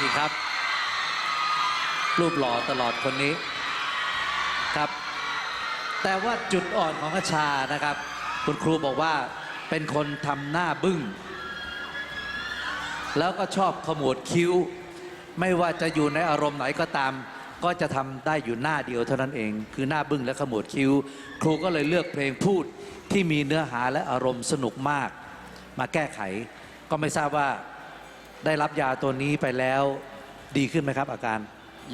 จริครับ รูปหล่อตลอดคนนี้ครับ แต่ว่าจุดอ่อนของกระชานะครับ คุณครูบอกว่าเป็นคนทำหน้าบึ้ง แล้วก็ชอบขมวดคิ้ว ไม่ว่าจะอยู่ในอารมณ์ไหนก็ตาม ก็จะทำได้อยู่หน้าเดียวเท่านั้นเอง คือหน้าบึ้งและขมวดคิ้ว ครูก็เลยเลือกเพลงพูดที่มีเนื้อหาและอารมณ์สนุกมาก มาแก้ไข ก็ไม่ทราบว่า ได้รับยาตัวนี้ไปแล้วดีขึ้นไหมครับอาการ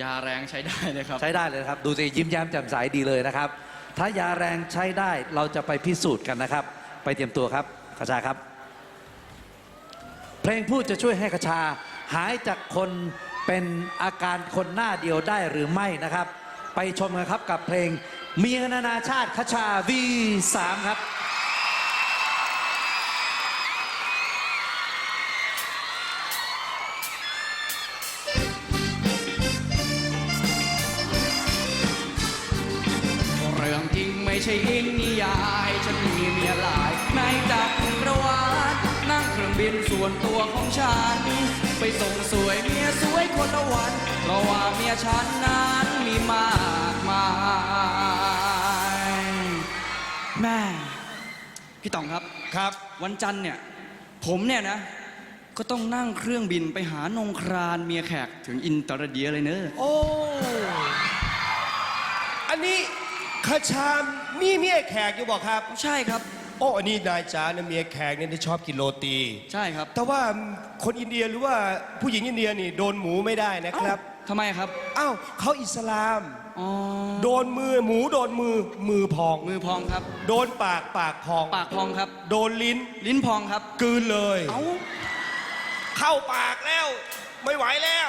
ยาแรงใช้ได้เลยครับ ใช้ได้เลยนะครับ ดูสิยิ้มแย้มแจ่มใสดีเลยนะครับ ถ้ายาแรงใช้ได้เราจะไปพิสูจน์กันนะครับ ไปเตรียมตัวครับกระชาครับ เพลงพูดจะช่วยให้กระชา หายจากคนเป็นอาการคนหน้าเดียวได้หรือไม่นะครับ ไปชมกันครับกับเพลงเมียนานาชาติคชา V3 ครับ ใช่อินนิยาย ฉันมีเมียหลายในจักรวาลนั่งเครื่องบินส่วนตัวของฉันไปส่งสวยเมียสวยคนละวันเพราะว่าเมียฉันนั้นมีมากมายแม่พี่ต๋องครับครับ วันจันทร์เนี่ย ผมเนี่ยนะ ก็ต้องนั่งเครื่องบินไปหานงครานเมียแขกถึงอินเตอร์เดียเลยเนอะโอ้ อันนี้ ขชามมีเมียแขกอยู่บอกครับ ใช่ครับ โอ้อันนี้นายจ๋าเนี่ยเมียแขกเนี่ยชอบกินโรตี ใช่ครับแต่ว่าคนอินเดียหรือว่าผู้หญิงอินเดียนี่โดนหมูไม่ได้นะครับ เอ้าทำไมครับอ้าวเขาอิสลาม อ๋อโดนมือหมูโดนมือมือพอง มือพองครับ โดนปากปากพอง ปากพองครับ โดนลิ้นลิ้นพองครับ กลืนเลย เอ้า เข้าปากแล้ว ไม่ไหวแล้ว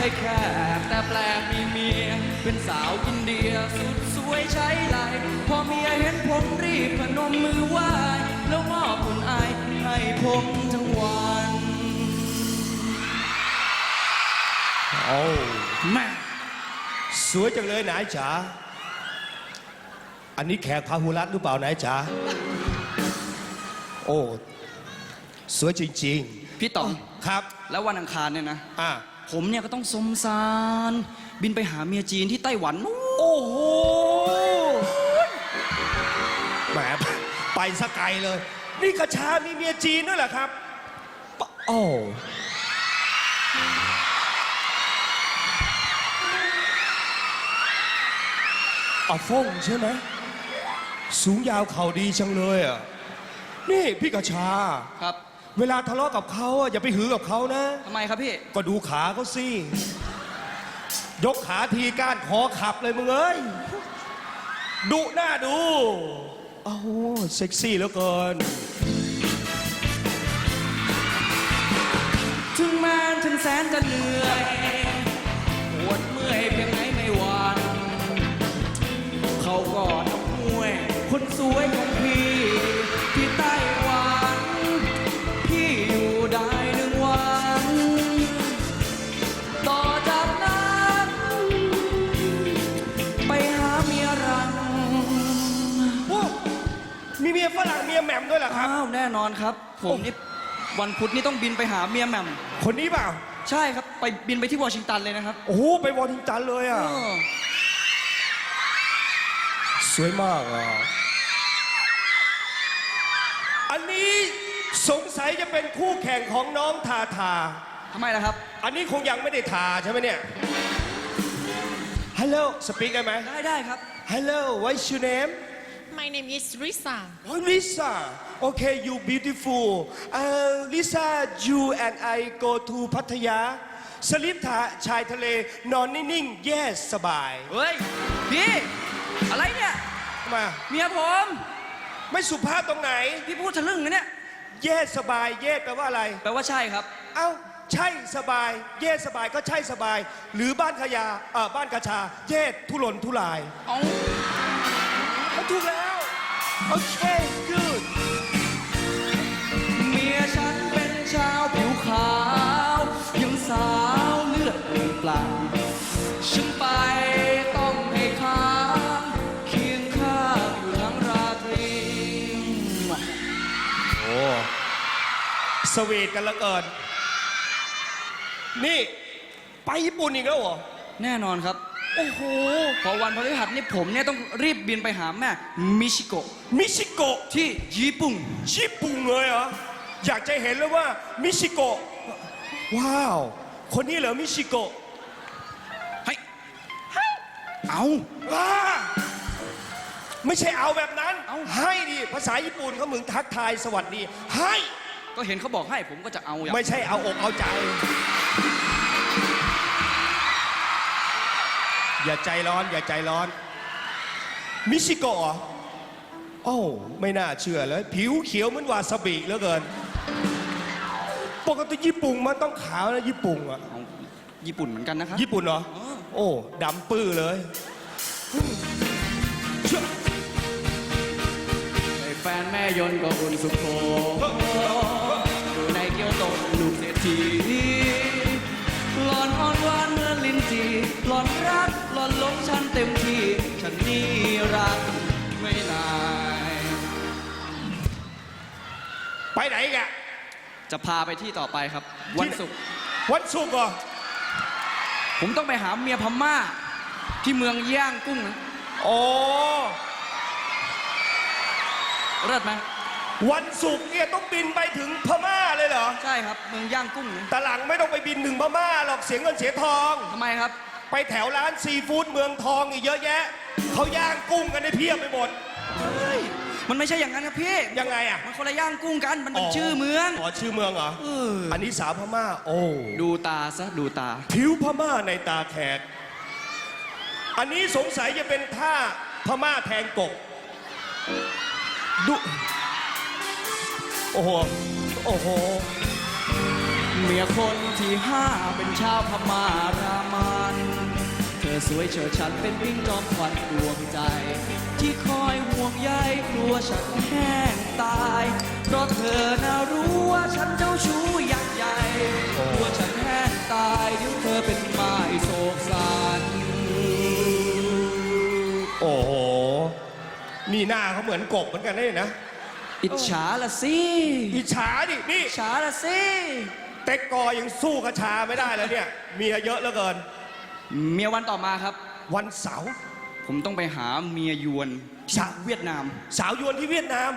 ใช่แค่แต่แปลกมีเมีย เป็นสาวอินเดียสุดสวยใช้ไหลพอเมียเห็นผมรีบพนมมือไหว้แล้วมอบผลอายให้ผมทั้งวันโอ้แม่สวยจังเลยนายจ๋าอันนี้แขกพาหุรัตน์หรือเปล่านายจ๋าโอ้ สวยจริงพี่ต๋องๆครับ แล้ววันอังคารเนี่ยนะ อะ ผมเนี่ยก็ต้องสมสาร บินไปหาเมียจีนที่ไต้หวันนู่นโอ้โหแหมไปสกไกลเลย นี่กระชามีเมียจีนด้วยเหรอครับ ปะโอ้อาฟงใช่ไหมสูงยาวเข่าดีจังเลยอะ นี่พี่กระชา ครับ เวลาทะเลาะกับเขาอะอย่าไปหือกับเขานะ ทำไมครับพี่ ก็ดูขาเขาสิ ยกขาทีก้านคอขับเลยมึงเอ้ยดุหน้าดูโอ้โหเซ็กซี่เหลือเกิน ถึงแม้ฉันแสนจะเหนื่อยปวดเมื่อยเพียงไหนไม่หวันเขาก็ทำมวย คนสวยของพี่ น่นอนครับ ผมนี่วันพุธนี่ต้องบินไปหาเมียแหม่มคนนี้เปล่า ใช่ครับ ไปบินไปที่วอชิงตันเลยนะครับโอ้โหไปวอร์ทิงตันเลยอะ เออสวยมากอะ อันนี้สงสัยจะเป็นคู่แข่งของน้องทาทา ทำไมล่ะครับ อันนี้คงยังไม่ได้ทาใช่ไหมเนี่ย ฮัลโหล สปีกได้ไหม ได้ได้ครับ Hello what's your name My name is Risa. Oh Lisa Okay you beautiful uh, Lisa you and I go to พัทยาสลิปถาชายทะเล นอนนิ่งๆ yes สบาย เฮ้ย พี่ อะไรเนี่ย มา เมียผม ไม่สุภาพตรงไหน พี่พูดทะลึ่งนะเนี่ย yes สบาย yes แปลว่าอะไร แปลว่าใช่ครับ เอ้า ใช่สบาย yes สบายก็ใช่สบาย หรือบ้านขยาเอ่อบ้านกระชา yes ทุรนทุราย เอาเขาถูกแล้ว เมียฉันเป็นชาวผิวขาว ยังสาวเลือดเป็นปลาฉันไปต้องให้ค้างเคียงข้าอยู่ทั้งราตรี โอสวีทกันละเกิน นี่ ไปญี่ปุ่นอีกแล้วเหรอ แน่นอนครับ โอ้โห พอวันพฤหัสนี่ผมเนี่ยต้องรีบบินไปหาแม่มิชิโกะมิชิโกะที่ญี่ปุ่น ญี่ปุ่นเลยเหรอ อยากจะเห็นเลยว่ามิชิโกะ ว้าว คนนี้เหรอมิชิโกะเฮ้ยเอาว้าไม่ใช่เอาแบบนั้นเอาให้ดิ ภาษาญี่ปุ่นเขาเหมือนทักทายสวัสดี ให้ ก็เห็นเขาบอกให้ผมก็จะเอาอย่าง ไม่ใช่เอาอกเอาใจ อย่าใจร้อน อย่าใจร้อน มิชิโกะเหรอโอ้ไม่น่าเชื่อเลย ผิวเขียวเหมือนวาซาบิเหลือเกิน ปกติญี่ปุ่นมันต้องขาวนะญี่ปุ่นอะเอาญี่ปุ่นเหมือนกันนะครับญี่ปุ่นเหรอโอ้ดำปื้อเลยเชื่อไอ้แฟนแม่ยนต์ก็คุณสุโขอยู่ในเกียวโตลูกเศรษฐีหลอนอ่อนหวานเหมือนลิ้นจีหลอนรักห ลอนหลงฉันเต็มที่ ฉันนี่รักไม่นาย ไปไหนอีกอะจะพาไปที่ต่อไปครับ วันศุกร์วันศุกร์เหรอผมต้องไปหาเมียพม่า ที่เมืองย่างกุ้งนะโอ้เลิศไหมวันศุกร์เนี่ยต้องบินไปถึงพม่าเลยเหรอ ใช่ครับ เมืองย่างกุ้งนะแต่หลังไม่ต้องไปบินถึงพม่าหรอกเสียเงินเสียทองทำไมครับ ไปแถวร้านซีฟู้ดเมืองทองอีกเยอะแยะ เขาย่างกุ้งกันได้เพียบไปหมด เฮ้ยมันไม่ใช่อย่างนั้นครับพี่ ยังไงอะ มันคนละย่างกุ้งกัน มันเป็นชื่อเมือง อ๋อชื่อเมืองเหรอ เอออันนี้สาวพม่า โอ้ ดูตาซะดูตา ผิวพม่าในตาแขก อันนี้สงสัยจะเป็นท่าพม่าแทงกบดูโอ้โห โอ้โห เมียคนที่ห้าเป็นชาวพม่ารามัน เธอสวยเฉิดฉันเป็นวิ่งจอมขวัญดวงใจ ที่คอยห่วงใยกลัวฉันแห้งตาย เพราะเธอน่ารู้ว่าฉันเจ้าชู้ยักษ์ใหญ่กลัวฉันแห้งตายเดี๋ยวเธอเป็นไม้โศกสันโอ้โห นี่หน้าเขาเหมือนกบเหมือนกันได้นะ อิจฉาละสิ อิจฉาดิ นี่ อิจฉาละสิ เต็กกอยังสู้กระชาไม่ได้แล้วเนี่ย เมียเยอะเหลือเกิน เมียวันต่อมาครับ วันเสาร์ผมต้องไปหาเมียยวนที่สะเวียดนาม สาวยวนที่เวียดนาม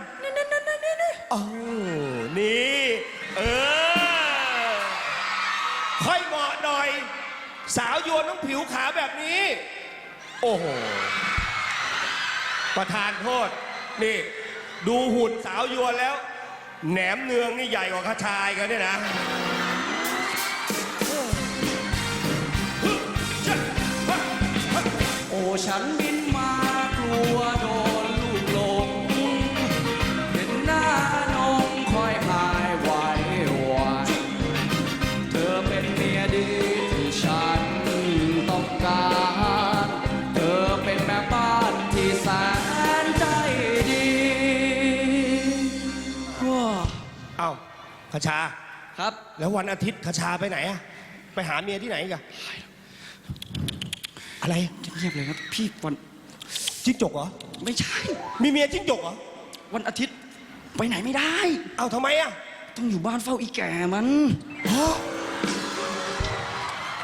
โอ้นี่เออค่อยเหมาะหน่อย สาวยวนต้องผิวขาวแบบนี้ โอ้โหประธานโทษ นี่ ดูหุ่นสาวยวนแล้ว แหนมเนืองนี่ใหญ่กว่าข้าชายกันเนี่ยนะ ฉันบินมากลัวโดนลูกหลงเห็นหน้านงคอยหายไหวหวันเธอเป็นเมียดีที่ฉันต้องการ เธอเป็นแม่บ้านที่แสนใจดีว้าเอ้าข้าชา ครับ แล้ววันอาทิตย์คชาไปไหนอะไปหาเมียที่ไหนอีกัน อะไรเงียบๆเลยครับ พี่วันจิ้งจกเหรอ ไม่ใช่ มีเมียจิ้งจกเหรอ วันอาทิตย์ไปไหนไม่ได้ เอาทำไมอะต้องอยู่บ้านเฝ้าอีแก่มัน ฮะ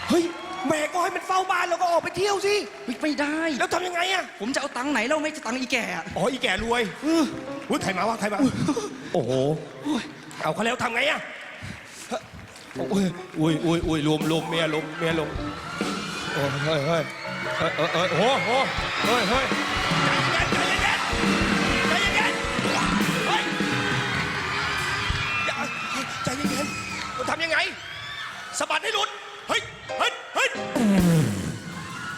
เฮ้ยแม่ก็ให้มันเฝ้าบ้านแล้วก็ออกไปเที่ยวสิ ไม่ได้ แล้วทำยังไงอะผมจะเอาตังค์ไหนเราไม่จะตังค์อีแก่อะอ๋อ อีแก่รวยอุ้ยใครมาวะใครมา โอ้โห เอาเขาแล้วทำไงอะโอ้ยอุ้ยอุ้ยอุ้ยรวมรวมเมียรวมเมียรวมโอ้ยเฮ้ยเฮ้ย เฮ้ยเฮ้ยเฮ้ยโอ้โหเฮ้ยเฮ้ยใจเย็นใจเย็นๆเฮ้ยอย่าใจเย็นๆทำยังไงสะบัดให้หลุด เฮ้ย เฮ้ย เฮ้ย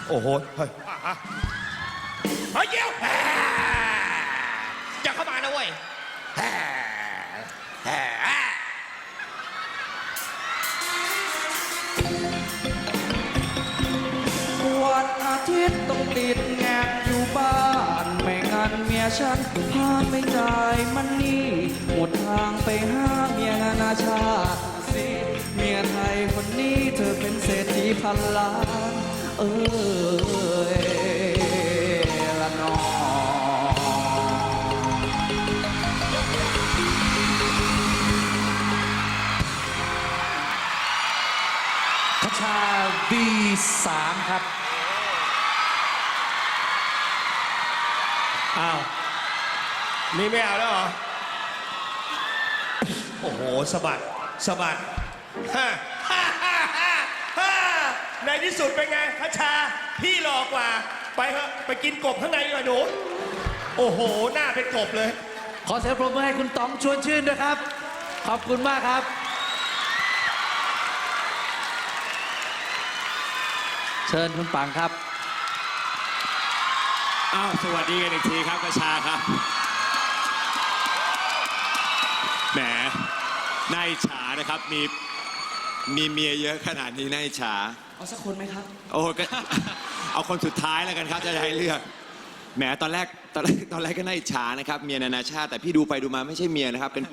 โอ้โหเฮ้ยอะอะเฮ้ยเยี่ยว ติดแงบอยู่บ้าน ไม่งั้นเมียฉันพาไม่จมันนี่ หมดทางไปหาเมียนาชาติสิเมียไทยคนนี้เธอเป็นเศรษฐีพันล้าน เออชาบีสามครับ อ้าว นี่ไม่เอาแล้วเหรอ โอ้โหสะบัดสะบัดฮ่าฮ่าฮ่าฮ่าฮ่าในที่สุดเป็นไงพัชชา พี่หลอกกว่า ไปเถอะไปกินกบข้างในดีกว่าหนู โอ้โห หน้าเป็นกบเลย ขอเสียงปรบมือให้คุณต๋องชวนชื่นด้วยครับ ขอบคุณมากครับ เชิญคุณปังครับ อ้าวสวัสดีกันอีกทีครับกระชาครับ แหมนายฉานะครับ มีมีเมียเยอะขนาดนี้นายฉา เอาสักคนไหมครับ โอ้ก็ เอาคนสุดท้ายแล้วกันครับจะให้เลือก แหมตอนแรกตอนแรกตอนแรกก็น่าอิจฉานะครับเมียนานาชาติ แต่พี่ดูไปดูมาไม่ใช่เมียนะครับเป็น เ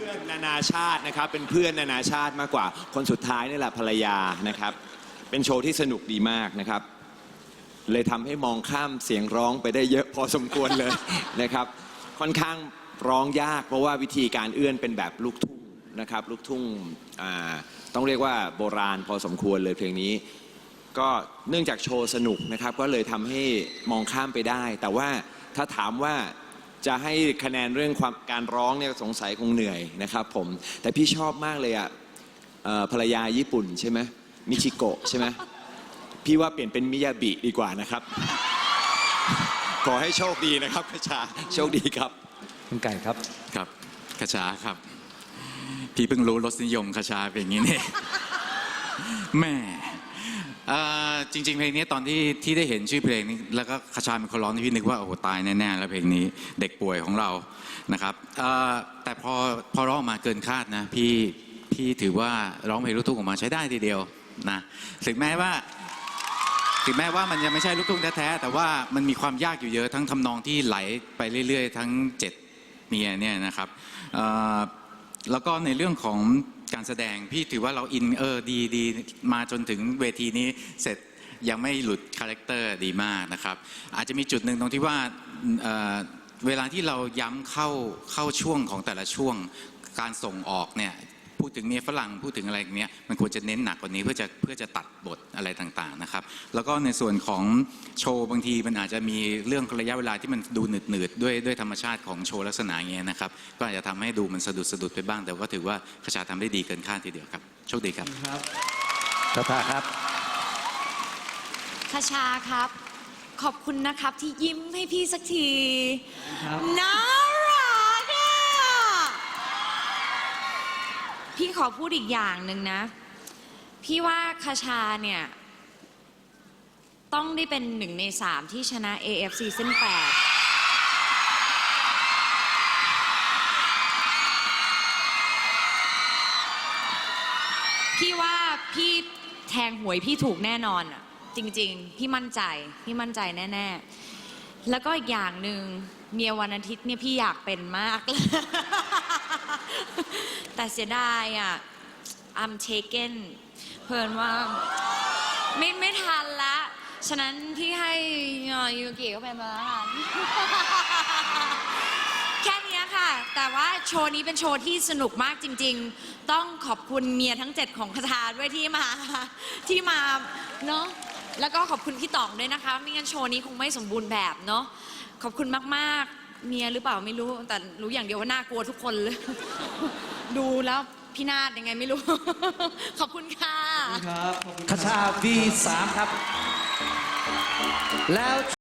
พื่อนนานาชาตินะครับเป็นเพื่อนนานาชาติมากกว่า คนสุดท้ายนี่แหละภรรยานะครับ เป็นโชว์ที่สนุกดีมากนะครับ เลยทำให้มองข้ามเสียงร้องไปได้เยอะพอสมควรเลย นะครับ ค่อนข้างร้องยาก เพราะว่าวิธีการเอื้อนเป็นแบบลูกทุ่งนะครับ ลูกทุ่งต้องเรียกว่าโบราณพอสมควรเลยเพลงนี้ ก็เนื่องจากโชว์สนุกนะครับ ก็เลยทำให้มองข้ามไปได้ แต่ว่าถ้าถามว่าจะให้คะแนนเรื่องความการร้องเนี่ยสงสัยคงเหนื่อยนะครับผม แต่พี่ชอบมากเลยอะเอ่อภรรยาญี่ปุ่นใช่ไหมมิชิโกะใช่ไหม พี่ว่าเปลี่ยนเป็นมิยาบิดีกว่านะครับ ขอให้โชคดีนะครับพระชาโชคดีครับคุณไก่ครับครับคาชาครับ พี่เพิ่งรู้รสนิยมคาชาเป็นอย่างนี้นี่แม่เอ่อจริง ๆ เพลงนี้ตอนที่ที่ได้เห็นชื่อเพลงนี้แล้วก็คาชาเป็นคนร้องนี่พี่นึกว่าโอ้โหตายแน่ๆแล้วเพลงนี้เด็กป่วยของเรานะครับเอ่อแต่พอพอร้องออกมาเกินคาดนะพี่พี่ถือว่าร้องเพลงลูกทุ่งออกมาใช้ได้ทีเดียวนะถึงแม้ว่า ถึงแม้ว่ามันยังไม่ใช่ลูกทุ่งแท้ๆแต่ว่ามันมีความยากอยู่เยอะทั้งทำนองที่ไหลไปเรื่อยๆ ทั้งเจ็ดเมียเนี่ยนะครับเอ่อแล้วก็ในเรื่องของการแสดงพี่ถือว่าเราอินเออดีดีมาจนถึงเวทีนี้เสร็จยังไม่หลุดคาแรคเตอร์ดีมากนะครับ อาจจะมีจุดหนึ่งตรงที่ว่าเอ่อเวลาที่เราย้ำเข้าเข้าช่วงของแต่ละช่วงการส่งออกเนี่ย พูดถึงเมียฝรั่งพูดถึงอะไรอย่างเนี้ยมันควรจะเน้นหนักกว่านี้เพื่อจะเพื่อจะตัดบทอะไรต่างๆนะครับ แล้วก็ในส่วนของโชว์บางทีมันอาจจะมีเรื่องระยะเวลาที่มันดูหนืดๆด้วยด้วยธรรมชาติของโชว์ลักษณะอย่างเงี้ยนะครับก็อาจจะทำให้ดูมันสะดุดสะดุดไปบ้าง แต่ก็ถือว่าขชาทำได้ดีเกินคาดทีเดียวครับโชคดีครับกระทาครับคาชาครับ ขอบคุณนะครับที่ยิ้มให้พี่สักทีน่ารักอะ พี่ขอพูดอีกอย่างหนึ่งนะ พี่ว่าคาชาเนี่ย ต้องได้เป็นหนึ่งในสามที่ชนะ AFC เส้นแปดพี่ว่าพี่แทงหวยพี่ถูกแน่นอนอะจริง ๆ พี่มั่นใจ พี่มั่นใจแน่ ๆ แล้วก็อีกอย่างหนึ่งเมียวันอาทิตย์เนี่ยพี่อยากเป็นมากเลย แต่เสียดายอะ I'm taken เพลินว่าไม่ไม่ทันละ ฉะนั้นพี่ให้ยูกิก็เป็นมาแล้วกันแค่นี้ค่ะ แต่ว่าโชว์นี้เป็นโชว์ที่สนุกมากจริง ๆ ต้องขอบคุณเมียทั้งเจ็ดของคาทาด้วยที่มาที่มาเนาะแล้วก็ขอบคุณพี่ต๋องด้วยนะคะ ไม่งั้นโชว์นี้คงไม่สมบูรณ์แบบเนาะขอบคุณมาก ๆ เมียหรือเปล่าไม่รู้ แต่รู้อย่างเดียวว่าน่ากลัวทุกคนเลย ดูแล้วพี่นาดยังไงไม่รู้ ขอบคุณค่ะคชา V3 ครับ แล้ว